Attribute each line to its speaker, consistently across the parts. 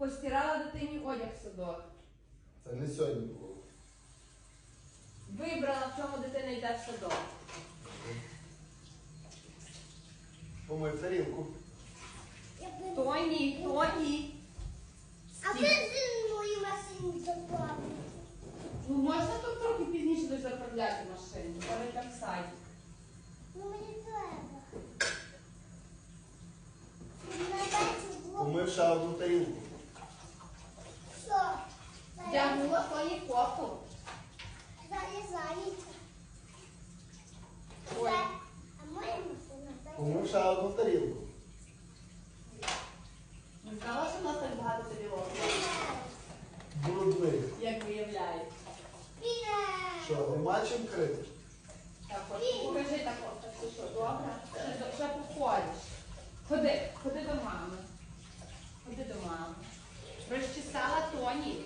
Speaker 1: Постирала дитині одяг в садок.
Speaker 2: Це не сьогодні було.
Speaker 1: Вибрала, в чому дитина йде в садок.
Speaker 2: Помив тарілку.
Speaker 1: Тоні, Тоні.
Speaker 3: А ви зі мої машині заплавили.
Speaker 1: Ну можна тут трохи пізніше десь заправляти машину, перед там сайт.
Speaker 3: Ну мені треба.
Speaker 2: Помив ще одну тарілку.
Speaker 1: Вдягнула Тоні кофту.
Speaker 3: Залізається.
Speaker 1: Ой.
Speaker 2: Ще одну тарілку.
Speaker 1: Не знала, що в нас так багато тарілок,
Speaker 2: Брудний.
Speaker 1: як виявляється.
Speaker 2: Що, нема чим крити?
Speaker 1: Так, от покажи так, от, так що, добре? Ще, ще походиш. Ходи, ходи до мами. Ходи до мами. Розчесала Тоні.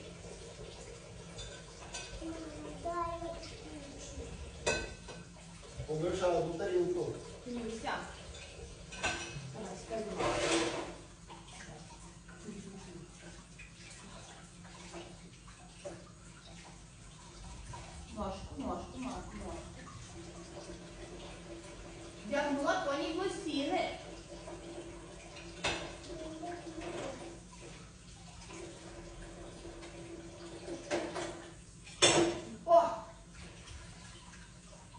Speaker 2: Ще одну тарілку.
Speaker 1: Давай, скажи. Ножку, ножку, ножку, ножку лосіни. О!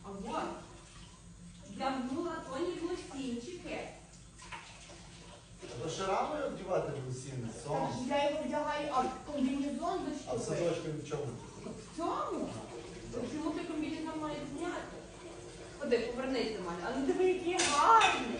Speaker 1: А вон. Вдягнула Тоні лосінчики.
Speaker 2: А то шарами рано в лосіни,
Speaker 1: сонце?
Speaker 2: сон.
Speaker 1: я його вдягаю, а комбінезон
Speaker 2: А в
Speaker 1: зачтовий.
Speaker 2: садочку в чому?
Speaker 1: В цьому? То Чому ти комбінезон має зняти? Ходи, повернись до мене. А ну диви, який гарний.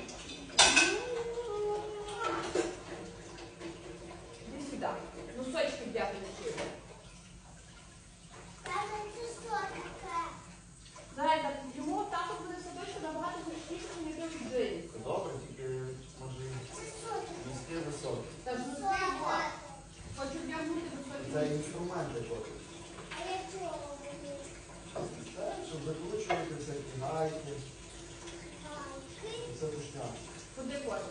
Speaker 2: Це, щоб закручувати всякі гайки. Це душня.
Speaker 1: Куди хочеш?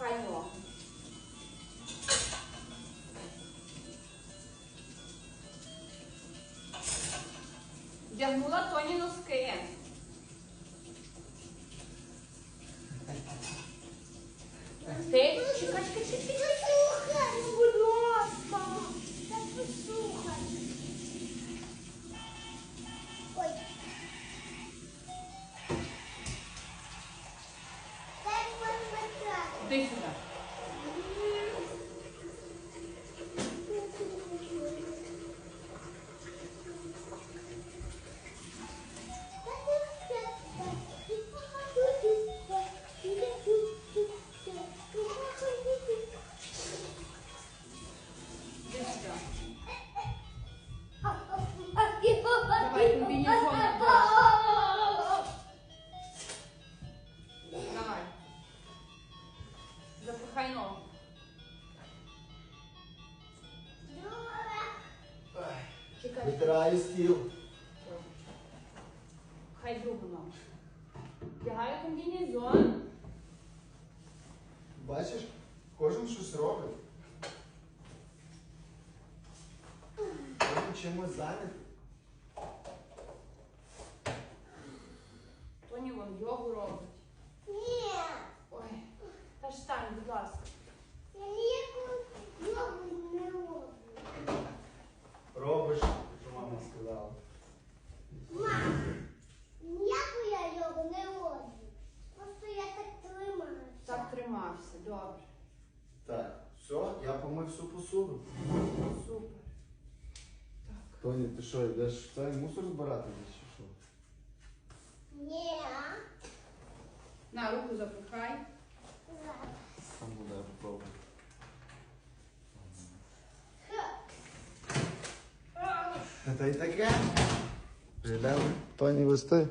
Speaker 1: Ногу. Вдягнула Тоні носки. deixa eu. Чекай.
Speaker 2: Витираю стіл.
Speaker 1: Хай ногу. Вдягаю комбінезон.
Speaker 2: Бачиш, кожен щось робить. Кожен чимось зайнятий.
Speaker 1: Тоні вон йогу робить.
Speaker 3: Ні,
Speaker 1: Ой. Та ж стань, будь ласка.
Speaker 3: я не роблю.
Speaker 2: Робиш, що мама сказала.
Speaker 3: Мам, ніяку я йогу не роблю. Просто я так тримаюся.
Speaker 1: Так тримався, добре.
Speaker 2: Так, все, я помив всю посуду.
Speaker 1: Супер.
Speaker 2: Тоні, ти що, йдеш в цей мусор збирати чи що?
Speaker 3: Ні.
Speaker 1: На руку запихай.
Speaker 3: Зараз.
Speaker 2: Там буде попробуй. Та й таке. Йдемо Тоні вести.